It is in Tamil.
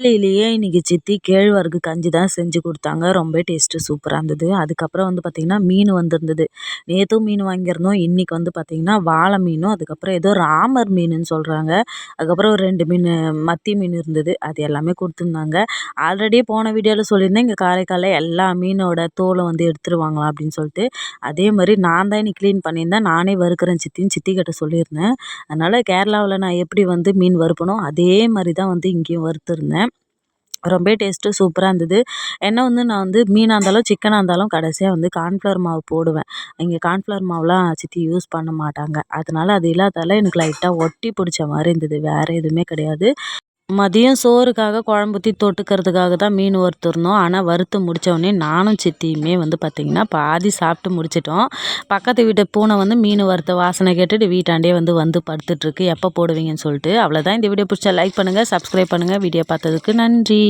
காலையிலேயே இன்றைக்கி சித்தி கேழ்வரகு கஞ்சி தான் செஞ்சு கொடுத்தாங்க. ரொம்ப டேஸ்ட்டு சூப்பராக இருந்தது. அதுக்கப்புறம் வந்து பார்த்திங்கன்னா மீன் வந்திருந்தது. நேற்றும் மீன் வாங்கியிருந்தோம். இன்றைக்கி வந்து பார்த்திங்கன்னா வாழை மீனும் அதுக்கப்புறம் ஏதோ ராமர் மீனுன்னு சொல்கிறாங்க அதுக்கப்புறம் ஒரு ரெண்டு மீன் மத்தி மீன் இருந்தது. அது எல்லாமே கொடுத்துருந்தாங்க. ஆல்ரெடி போன வீடியோவில் சொல்லியிருந்தேன். இங்கே காரைக்காலில் எல்லா மீனோட தோலை வந்து எடுத்துருவாங்களாம் அப்படின்னு சொல்லிட்டு. அதே மாதிரி நான் தான் இன்னைக்கு க்ளீன் பண்ணியிருந்தேன். நானே வறுக்கிறேன் சித்தின்னு சித்தி கிட்ட சொல்லியிருந்தேன். அதனால் கேரளாவில் நான் எப்படி வந்து மீன் வறுப்பனோ அதே மாதிரி தான் வந்து இங்கேயும் வறுத்துருந்தேன். ரொம்ப டேஸ்ட்டு சூப்பராக இருந்தது. என்ன வந்து நான் வந்து மீனாக இருந்தாலும் சிக்கனாக இருந்தாலும் கடைசியாக வந்து கார்ன்ஃப்ளவர் மாவு போடுவேன். இங்கே கார்ன்ஃப்ளவர் மாவுலாம் சித்தி யூஸ் பண்ண மாட்டாங்க. அதனால அது இல்லாததால் எனக்கு லைட்டாக ஒட்டி பிடிச்ச மாதிரி இருந்தது. வேறு எதுவுமே கிடையாது. மதியம் சோறுக்காக குழம்பு ஊற்றி தொட்டுக்கிறதுக்காக தான் மீன் வறுத்துருந்தோம். ஆனால் வறுத்து முடித்தோடனே நானும் சித்தியுமே வந்து பார்த்திங்கன்னா பாதி சாப்பிட்டு முடிச்சிட்டோம். பக்கத்து வீட்டு பூனை வந்து மீன் வறுத்த வாசனை கேட்டுட்டு வீட்டாண்டே வந்து வந்து படுத்துட்ருக்கு எப்போ போடுவீங்கன்னு சொல்லிட்டு. அவ்வளோதான் இந்த வீடியோ பிடிச்சா லைக் பண்ணுங்கள் சப்ஸ்கிரைப் பண்ணுங்கள் வீடியோ பார்த்ததுக்கு நன்றி.